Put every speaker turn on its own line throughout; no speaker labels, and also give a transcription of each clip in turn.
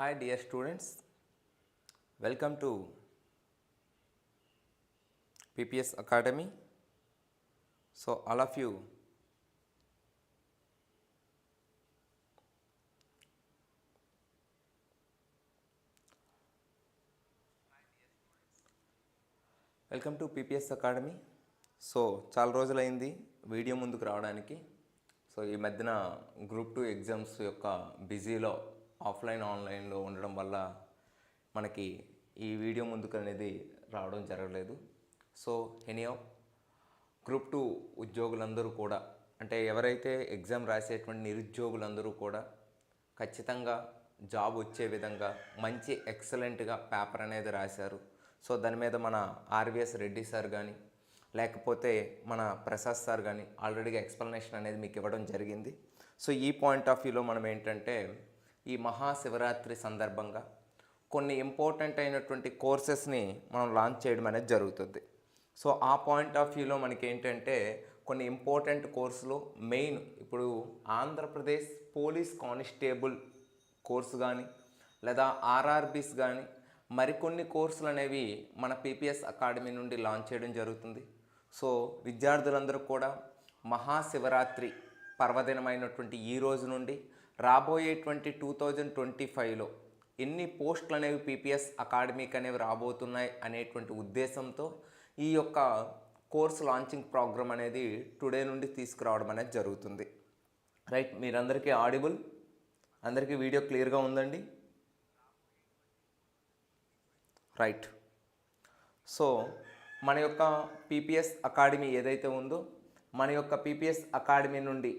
Hi, dear students. Welcome to PPS Academy. So, all of you, welcome to PPS academy so చాలా రోజులైంది video ముందుకు రావడానికి so ఈ మధ్యన గ్రూప్ టూ ఎగ్జామ్స్ యొక్క బిజీలో ఆఫ్లైన్ ఆన్లైన్లో ఉండడం వల్ల మనకి ఈ వీడియో ముందుకు అనేది రావడం జరగలేదు. సో ఎనీయో గ్రూప్ టూ ఉద్యోగులందరూ కూడా అంటే ఎవరైతే ఎగ్జామ్ రాసేటువంటి నిరుద్యోగులందరూ కూడా ఖచ్చితంగా జాబ్ వచ్చే విధంగా మంచి ఎక్సలెంట్గా పేపర్ అనేది రాశారు. సో దాని మీద మన ఆర్విఎస్ రెడ్డి సార్ కానీ లేకపోతే మన ప్రసాద్ సార్ కానీ ఆల్రెడీగా ఎక్స్ప్లెనేషన్ అనేది మీకు ఇవ్వడం జరిగింది. సో ఈ పాయింట్ ఆఫ్ వ్యూలో మనం ఏంటంటే ఈ మహాశివరాత్రి సందర్భంగా కొన్ని ఇంపార్టెంట్ అయినటువంటి కోర్సెస్ని మనం లాంచ్ చేయడం అనేది జరుగుతుంది. సో ఆ పాయింట్ ఆఫ్ వ్యూలో మనకి ఏంటంటే కొన్ని ఇంపార్టెంట్ కోర్సులు మెయిన్ ఇప్పుడు ఆంధ్రప్రదేశ్ పోలీస్ కానిస్టేబుల్ కోర్సు కానీ లేదా ఆర్ఆర్బీస్ కానీ మరికొన్ని కోర్సులు అనేవి మన పీపీఎస్ అకాడమీ నుండి లాంచ్ చేయడం జరుగుతుంది. సో విద్యార్థులందరూ కూడా మహాశివరాత్రి పర్వదినమైనటువంటి ఈ రోజు నుండి రాబోయేటువంటి టూ థౌజండ్ ట్వంటీ ఫైవ్లో ఎన్ని పోస్టులు అనేవి పీపీఎస్ అకాడమీకి అనేవి రాబోతున్నాయి అనేటువంటి ఉద్దేశంతో ఈ యొక్క కోర్స్ లాంచింగ్ ప్రోగ్రామ్ అనేది టుడే నుండి తీసుకురావడం అనేది జరుగుతుంది. రైట్ మీరందరికీ ఆడిబుల్? అందరికీ వీడియో క్లియర్గా ఉందండి? రైట్. సో మన యొక్క పీపీఎస్ అకాడమీ ఏదైతే ఉందో మన యొక్క పీపీఎస్ అకాడమీ నుండి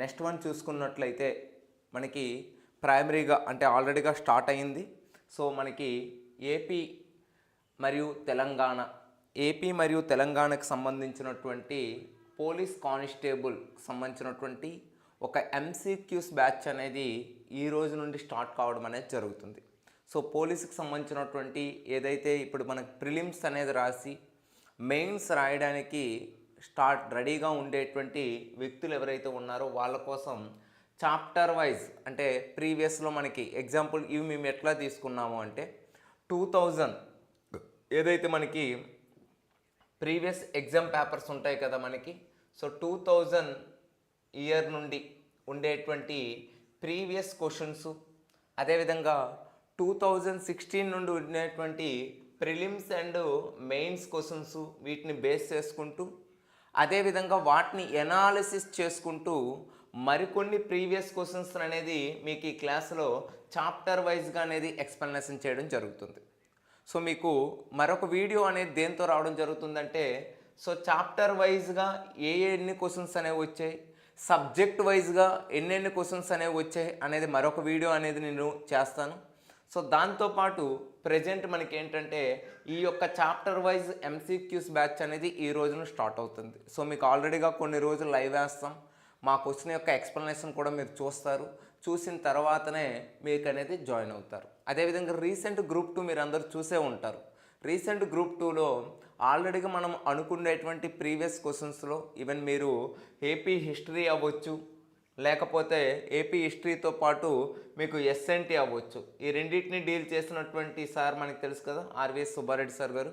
నెక్స్ట్ వన్ చూసుకున్నట్లయితే మనకి ప్రైమరీగా అంటే ఆల్రెడీగా స్టార్ట్ అయింది సో మనకి ఏపీ మరియు తెలంగాణ ఏపీ మరియు తెలంగాణకు సంబంధించినటువంటి పోలీస్ కానిస్టేబుల్ సంబంధించినటువంటి ఒక ఎంసీక్యూస్ బ్యాచ్ అనేది ఈ రోజు నుండి స్టార్ట్ కావడం అనేది జరుగుతుంది. సో పోలీసుకి సంబంధించినటువంటి ఏదైతే ఇప్పుడు మనకు ప్రిలిమ్స్ అనేది రాసి మెయిన్స్ రాయడానికి స్టార్ట్ రెడీగా ఉండేటువంటి వ్యక్తులు ఎవరైతే ఉన్నారో వాళ్ళ కోసం చాప్టర్ వైజ్ అంటే ప్రీవియస్లో మనకి ఎగ్జాంపుల్ ఇవి మేము ఎట్లా తీసుకున్నాము అంటే టూ థౌజండ్ ఏదైతే మనకి ప్రీవియస్ ఎగ్జామ్ పేపర్స్ ఉంటాయి కదా మనకి సో టూ థౌజండ్ ఇయర్ నుండి ఉండేటువంటి ప్రీవియస్ క్వశ్చన్స్ అదేవిధంగా టూ థౌజండ్ సిక్స్టీన్ నుండి ఉండేటువంటి ప్రిలిమ్స్ అండ్ మెయిన్స్ క్వశ్చన్స్ వీటిని బేస్ చేసుకుంటూ అదేవిధంగా వాటిని ఎనాలిసిస్ చేసుకుంటూ మరికొన్ని ప్రీవియస్ క్వశ్చన్స్ అనేది మీకు ఈ క్లాస్లో చాప్టర్ వైజ్గా అనేది ఎక్స్ప్లెనేషన్ చేయడం జరుగుతుంది. సో మీకు మరొక వీడియో అనేది దేంతో రావడం జరుగుతుందంటే సో చాప్టర్ వైజ్గా ఏ ఎన్ని క్వశ్చన్స్ అనేవి వచ్చాయి సబ్జెక్ట్ వైజ్గా ఎన్నెన్ని క్వశ్చన్స్ అనేవి వచ్చాయి అనేది మరొక వీడియో అనేది నేను చేస్తాను. సో దాంతోపాటు ప్రజెంట్ మనకి ఏంటంటే ఈ యొక్క చాప్టర్ వైజ్ ఎంసీక్యూస్ బ్యాచ్ అనేది ఈ రోజున స్టార్ట్ అవుతుంది. సో మీకు ఆల్రెడీగా కొన్ని రోజులు లైవ్ వేస్తాం. మా క్వశ్చన్ యొక్క ఎక్స్ప్లెనేషన్ కూడా మీరు చూస్తారు. చూసిన తర్వాతనే మీకు అనేది జాయిన్ అవుతారు. అదేవిధంగా రీసెంట్ గ్రూప్ టూ మీరు అందరూ చూసే ఉంటారు. రీసెంట్ గ్రూప్ టూలో ఆల్రెడీగా మనం అనుకునేటువంటి ప్రీవియస్ క్వశ్చన్స్లో ఈవెన్ మీరు ఏపీ హిస్టరీ అవ్వచ్చు లేకపోతే ఏపీ హిస్టరీతో పాటు మీకు ఎస్ఎన్టీ అవ్వచ్చు. ఈ రెండింటిని డీల్ చేసినటువంటి సార్ మనకి తెలుసు కదా ఆర్వీఎస్ సుబ్బారెడ్డి సార్ గారు.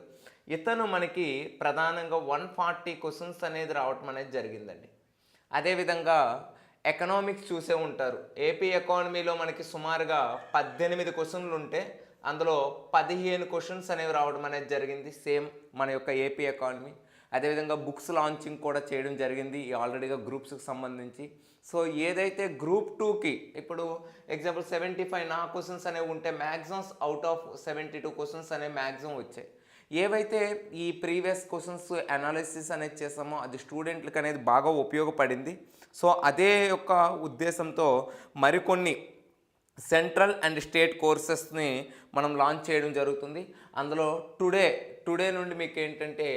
ఇతను మనకి ప్రధానంగా వన్ ఫార్టీ క్వశ్చన్స్ అనేది రావటం అనేది జరిగిందండి. అదేవిధంగా ఎకనామిక్స్ చూసే ఉంటారు. ఏపీ ఎకానమీలో మనకి సుమారుగా పద్దెనిమిది క్వశ్చన్లు ఉంటే అందులో పదిహేను క్వశ్చన్స్ అనేవి రావడం అనేది జరిగింది సేమ్ మన యొక్క ఏపీ ఎకానమీ అదేవిధంగా బుక్స్ లాంచింగ్ కూడా చేయడం జరిగింది ఈ ఆల్రెడీగా గ్రూప్స్కి సంబంధించి. సో ఏదైతే గ్రూప్ టూకి ఇప్పుడు ఎగ్జాంపుల్ సెవెంటీ ఫైవ్ నా క్వశ్చన్స్ అనేవి ఉంటే maximums out of seventy two questions అనేవి మ్యాక్సిమం వచ్చాయి. ఏవైతే ఈ ప్రీవియస్ క్వశ్చన్స్ అనాలిసిస్ అనేది చేసామో అది స్టూడెంట్లకు అనేది బాగా ఉపయోగపడింది. సో అదే యొక్క ఉద్దేశంతో మరికొన్ని సెంట్రల్ అండ్ స్టేట్ కోర్సెస్ని మనం లాంచ్ చేయడం జరుగుతుంది. అందులో టుడే టుడే నుండి మీకు ఏంటంటే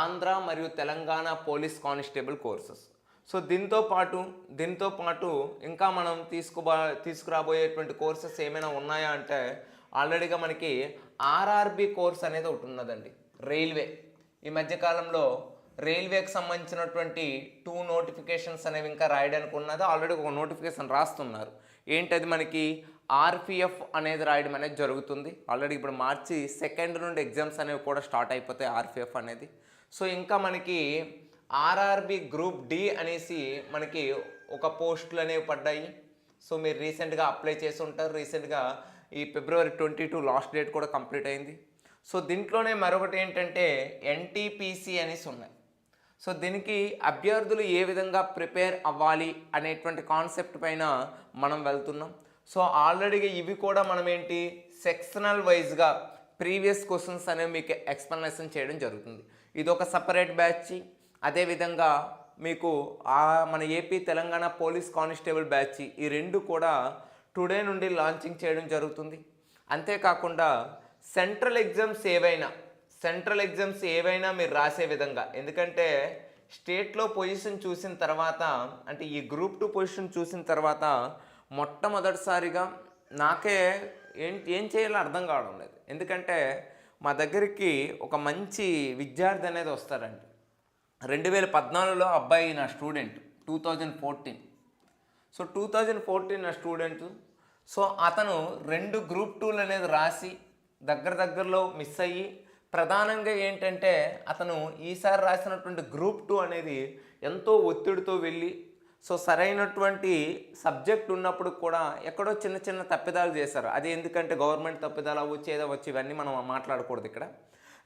ఆంధ్ర మరియు Telangana police constable courses so దీంతో పాటు దీంతో పాటు ఇంకా మనం తీసుకుబా తీసుకురాబోయేటువంటి కోర్సెస్ ఏమైనా ఉన్నాయా అంటే ఆల్రెడీగా మనకి ఆర్ఆర్బి కోర్స్ అనేది ఒకటి ఉన్నదండి. రైల్వే. ఈ మధ్యకాలంలో రైల్వేకి సంబంధించినటువంటి టూ నోటిఫికేషన్స్ అనేవి ఇంకా రాయడానికి ఉన్నది. ఆల్రెడీ ఒక నోటిఫికేషన్ రాస్తున్నారు. ఏంటది మనకి? ఆర్పిఎఫ్ అనేది రాయడం అనేది జరుగుతుంది. ఆల్రెడీ ఇప్పుడు మార్చి సెకండ్ నుండి ఎగ్జామ్స్ అనేవి కూడా స్టార్ట్ అయిపోతాయి ఆర్పిఎఫ్ అనేది. సో ఇంకా మనకి ఆర్ఆర్బి గ్రూప్ డి అనేసి మనకి ఒక పోస్టులు అనేవి పడ్డాయి. సో మీరు రీసెంట్గా అప్లై చేసి ఉంటారు. రీసెంట్గా ఈ February twenty two last date కూడా కంప్లీట్ అయింది. సో దీంట్లోనే మరొకటి ఏంటంటే ఎన్టీపీసీ అనేసి ఉన్నాయి. సో దీనికి అభ్యర్థులు ఏ విధంగా ప్రిపేర్ అవ్వాలి అనేటువంటి కాన్సెప్ట్ పైన మనం వెళ్తున్నాం. సో ఆల్రెడీగా ఇవి కూడా మనం ఏంటి సెక్షనల్ వైజ్గా ప్రీవియస్ క్వశ్చన్స్ అనేవి మీకు ఎక్స్ప్లెనేషన్ చేయడం జరుగుతుంది. ఇది ఒక సపరేట్ బ్యాచ్. అదేవిధంగా మీకు మన AP Telangana police constable batch ఈ రెండు కూడా టుడే నుండి లాంచింగ్ చేయడం జరుగుతుంది. అంతేకాకుండా సెంట్రల్ ఎగ్జామ్స్ ఏవైనా సెంట్రల్ ఎగ్జామ్స్ ఏవైనా మీరు రాసే విధంగా ఎందుకంటే స్టేట్లో పొజిషన్ చూసిన తర్వాత అంటే ఈ గ్రూప్ టూ పొజిషన్ చూసిన తర్వాత మొట్టమొదటిసారిగా నాకే ఏం ఏం చేయాలో అర్థం కావడం లేదు. ఎందుకంటే మా దగ్గరికి ఒక మంచి విద్యార్థి అనేది వస్తారండి. రెండు వేల పద్నాలుగులో అబ్బాయి నా student two thousand fourteen. So two thousand fourteen నా స్టూడెంట్. సో అతను రెండు గ్రూప్ టూలు అనేది రాసి దగ్గర దగ్గరలో మిస్ అయ్యి ప్రధానంగా ఏంటంటే అతను ఈసారి రాసినటువంటి గ్రూప్ టూ అనేది ఎంతో ఒత్తిడితో వెళ్ళి సో సరైనటువంటి సబ్జెక్ట్ ఉన్నప్పుడు కూడా ఎక్కడో చిన్న చిన్న తప్పిదాలు చేశారు. అది ఎందుకంటే గవర్నమెంట్ తప్పిదాలు అవ్వచ్చు ఏదో వచ్చి ఇవన్నీ మనం మాట్లాడకూడదు ఇక్కడ.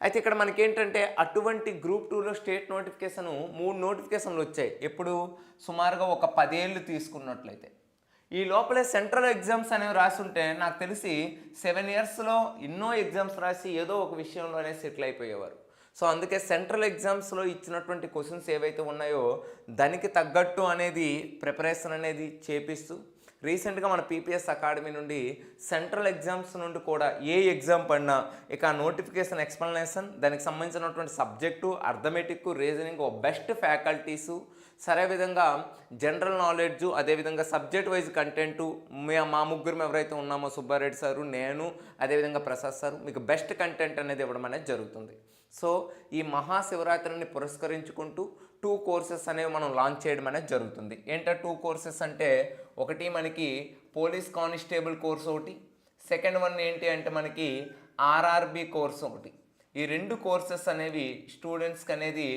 అయితే ఇక్కడ మనకేంటంటే అటువంటి గ్రూప్ టూలో స్టేట్ నోటిఫికేషన్ మూడు నోటిఫికేషన్లు వచ్చాయి. ఎప్పుడు? సుమారుగా ఒక పదేళ్ళు తీసుకున్నట్లయితే. ఈ లోపలే సెంట్రల్ ఎగ్జామ్స్ అనేవి రాసుంటే నాకు తెలిసి సెవెన్ ఇయర్స్లో ఎన్నో ఎగ్జామ్స్ రాసి ఏదో ఒక విషయంలోనే సెటిల్ అయిపోయేవారు. సో అందుకే సెంట్రల్ ఎగ్జామ్స్లో ఇచ్చినటువంటి క్వశ్చన్స్ ఏవైతే ఉన్నాయో దానికి తగ్గట్టు అనేది ప్రిపరేషన్ అనేది చేపిస్తూ రీసెంట్గా మన పీపీఎస్ అకాడమీ నుండి సెంట్రల్ ఎగ్జామ్స్ నుండి కూడా ఏ ఎగ్జామ్ పడినా ఇక నోటిఫికేషన్ ఎక్స్ప్లెనేషన్ దానికి సంబంధించినటువంటి subject arithmetic reasoning best faculties సరే విధంగా జనరల్ నాలెడ్జ్ అదేవిధంగా సబ్జెక్ట్ వైజ్ కంటెంటు మా ముగ్గురు ఎవరైతే ఉన్నామో సుబ్బారెడ్డి సారు నేను అదేవిధంగా ప్రసాద్ సార్ మీకు బెస్ట్ కంటెంట్ అనేది ఇవ్వడం అనేది జరుగుతుంది. సో ఈ మహాశివరాత్రిని పురస్కరించుకుంటూ టూ కోర్సెస్ అనేవి మనం లాంచ్ చేయడం అనేది జరుగుతుంది. ఏంటో టూ కోర్సెస్ అంటే ఒకటి మనకి పోలీస్ కానిస్టేబుల్ కోర్స్ ఒకటి సెకండ్ వన్ ఏంటి అంటే మనకి ఆర్ఆర్బి కోర్స్ ఒకటి. ఈ రెండు కోర్సెస్ అనేవి స్టూడెంట్స్కి అనేది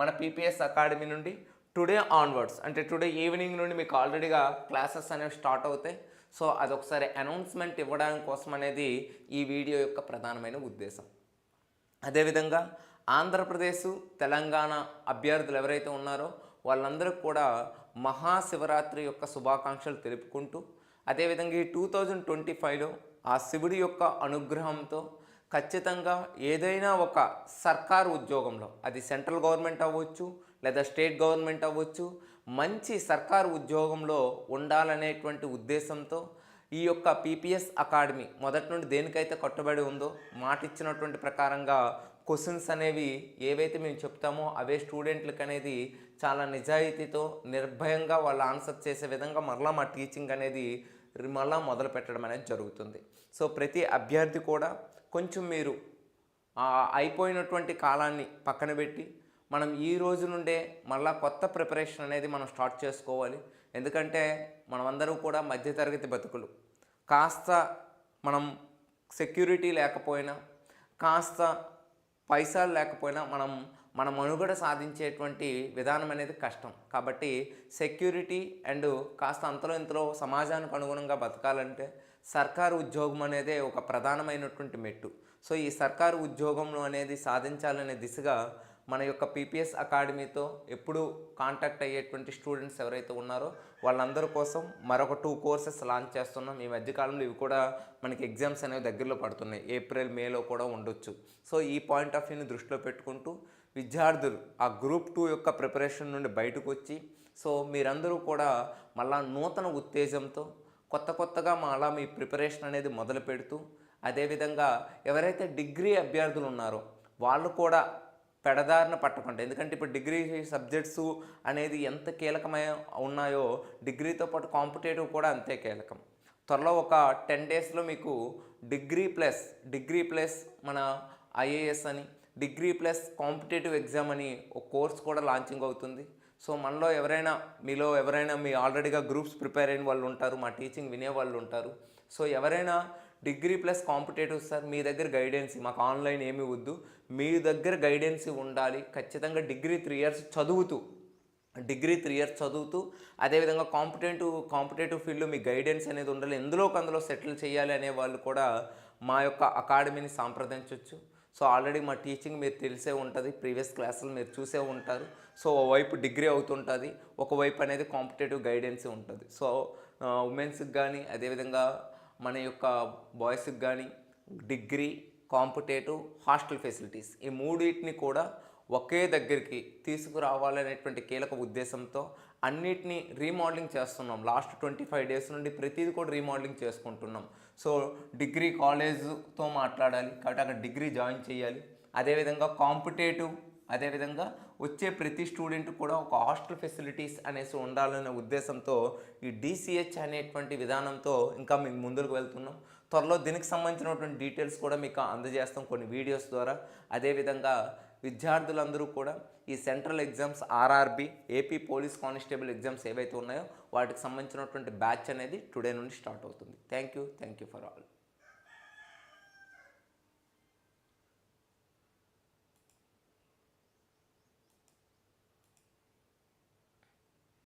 మన పీపీఎస్ అకాడమీ నుండి టుడే ఆన్వర్డ్స్. అంటే టుడే ఈవినింగ్ నుండి మీకు ఆల్రెడీగా క్లాసెస్ అనేవి స్టార్ట్ అవుతాయి. సో అదొకసారి అనౌన్స్మెంట్ ఇవ్వడానికి కోసం అనేది ఈ వీడియో యొక్క ప్రధానమైన ఉద్దేశం. అదేవిధంగా ఆంధ్రప్రదేశ్ తెలంగాణ అభ్యర్థులు ఎవరైతే ఉన్నారో వాళ్ళందరికీ కూడా మహాశివరాత్రి యొక్క శుభాకాంక్షలు తెలుపుకుంటూ అదేవిధంగా ఈ టూ థౌజండ్ ట్వంటీ ఫైవ్లో ఆ శివుడి యొక్క అనుగ్రహంతో ఖచ్చితంగా ఏదైనా ఒక సర్కారు ఉద్యోగంలో అది సెంట్రల్ గవర్నమెంట్ అవ్వచ్చు లేదా స్టేట్ గవర్నమెంట్ అవ్వచ్చు మంచి సర్కారు ఉద్యోగంలో ఉండాలనేటువంటి ఉద్దేశంతో ఈ యొక్క పీపీఎస్ అకాడమీ మొదటి నుండి దేనికైతే కట్టుబడి ఉందో మాట ఇచ్చినటువంటి ప్రకారంగా క్వశ్చన్స్ అనేవి ఏవైతే మేము చెప్తామో అవే స్టూడెంట్లకు అనేది చాలా నిజాయితీతో నిర్భయంగా వాళ్ళు ఆన్సర్ చేసే విధంగా మరలా మా టీచింగ్ అనేది మళ్ళా మొదలు పెట్టడం అనేది జరుగుతుంది. సో ప్రతి అభ్యర్థి కూడా కొంచెం మీరు అయిపోయినటువంటి కాలాన్ని పక్కన పెట్టి మనం ఈ రోజు నుండే మళ్ళా కొత్త ప్రిపరేషన్ అనేది మనం స్టార్ట్ చేసుకోవాలి. ఎందుకంటే మనమందరూ కూడా మధ్యతరగతి బతుకులు. కాస్త మనం సెక్యూరిటీ లేకపోయినా కాస్త పైసలు లేకపోయినా మనం మన మనుగడ సాధించేటువంటి విధానం అనేది కష్టం. కాబట్టి సెక్యూరిటీ అండ్ కాస్త అంతలో ఇంతలో సమాజానికి అనుగుణంగా బతకాలంటే సర్కారు ఉద్యోగం అనేదే ఒక ప్రధానమైనటువంటి మెట్టు. సో ఈ సర్కారు ఉద్యోగంలో అనేది సాధించాలనే దిశగా మన యొక్క పీపీఎస్ అకాడమీతో ఎప్పుడు కాంటాక్ట్ అయ్యేటువంటి స్టూడెంట్స్ ఎవరైతే ఉన్నారో వాళ్ళందరి కోసం మరొక టూ కోర్సెస్ లాంచ్ చేస్తున్నాం. ఈ మధ్యకాలంలో ఇవి కూడా మనకి ఎగ్జామ్స్ అనేవి దగ్గరలో పడుతున్నాయి. ఏప్రిల్ మేలో కూడా ఉండొచ్చు. సో ఈ పాయింట్ ఆఫ్ వ్యూని దృష్టిలో పెట్టుకుంటూ విద్యార్థులు ఆ గ్రూప్ టూ యొక్క ప్రిపరేషన్ నుండి బయటకు వచ్చి సో మీరందరూ కూడా మళ్ళా నూతన ఉత్తేజంతో కొత్త కొత్తగా మళ్ళా మీ ప్రిపరేషన్ అనేది మొదలు పెడుతూ అదేవిధంగా ఎవరైతే డిగ్రీ అభ్యర్థులు ఉన్నారో వాళ్ళు కూడా పెడదారిన పట్టకుండా ఎందుకంటే ఇప్పుడు డిగ్రీ సబ్జెక్ట్స్ అనేది ఎంత కీలకమై ఉన్నాయో డిగ్రీతో పాటు కాంపిటేటివ్ కూడా అంతే కీలకం. త్వరలో ఒక టెన్ డేస్లో మీకు డిగ్రీ ప్లస్ డిగ్రీ ప్లస్ మన ఐఏఎస్ అని డిగ్రీ ప్లస్ కాంపిటేటివ్ ఎగ్జామ్ అని ఒక కోర్స్ కూడా లాంచింగ్ అవుతుంది. సో మనలో ఎవరైనా మీలో ఎవరైనా మీ ఆల్రెడీగా గ్రూప్స్ ప్రిపేర్ అయిన వాళ్ళు ఉంటారు మా టీచింగ్ వినే వాళ్ళు ఉంటారు. సో ఎవరైనా డిగ్రీ ప్లస్ కాంపిటేటివ్ సార్ మీ దగ్గర గైడెన్సీ మాకు ఆన్లైన్ ఏమి వద్దు. మీ దగ్గర గైడెన్సీ ఉండాలి. ఖచ్చితంగా డిగ్రీ త్రీ ఇయర్స్ చదువుతూ డిగ్రీ త్రీ ఇయర్స్ చదువుతూ అదేవిధంగా కాంపిటేటివ్ కాంపిటేటివ్ ఫీల్డ్లో మీ గైడెన్స్ అనేది ఉండాలి. ఎందులో అందులో సెటిల్ చేయాలి అనే వాళ్ళు కూడా మా యొక్క అకాడమీని సంప్రదించవచ్చు సో ఆల్రెడీ మా టీచింగ్ మీరు తెలిసే ఉంటుంది ప్రీవియస్ క్లాసులు మీరు చూసే ఉంటారు. సో ఓవైపు డిగ్రీ అవుతుంటుంది ఒకవైపు అనేది కాంపిటేటివ్ గైడెన్స్ ఉంటుంది. సో ఉమెన్స్కి కానీ అదేవిధంగా మన యొక్క బాయ్స్కి కానీ డిగ్రీ కాంపిటేటివ్ హాస్టల్ ఫెసిలిటీస్ ఈ మూడింటిని కూడా ఒకే దగ్గరికి తీసుకురావాలనేటువంటి కీలక ఉద్దేశంతో అన్నిటినీ రీమోడలింగ్ చేస్తున్నాం. లాస్ట్ ట్వంటీ ఫైవ్ డేస్ నుండి ప్రతిదీ కూడా రీమోడలింగ్ చేసుకుంటున్నాం. సో డిగ్రీ కాలేజ్తో మాట్లాడాలి కాబట్టి అక్కడ డిగ్రీ జాయిన్ చేయాలి. అదేవిధంగా కాంపిటేటివ్ అదేవిధంగా వచ్చే ప్రతి స్టూడెంట్ కూడా ఒక హాస్టల్ ఫెసిలిటీస్ అనేసి ఉండాలనే ఉద్దేశంతో ఈ డిసిహెచ్ అనేటువంటి విధానంతో ఇంకా మేము ముందుకు వెళ్తున్నాం. త్వరలో దీనికి సంబంధించినటువంటి డీటెయిల్స్ కూడా మీకు అందజేస్తాం కొన్ని వీడియోస్ ద్వారా. అదేవిధంగా విద్యార్థులందరూ కూడా ఈ central exams RRB AP police constable exams ఏవైతే ఉన్నాయో వాటికి సంబంధించినటువంటి బ్యాచ్ అనేది టుడే నుండి స్టార్ట్ అవుతుంది. Thank you. Thank you for all.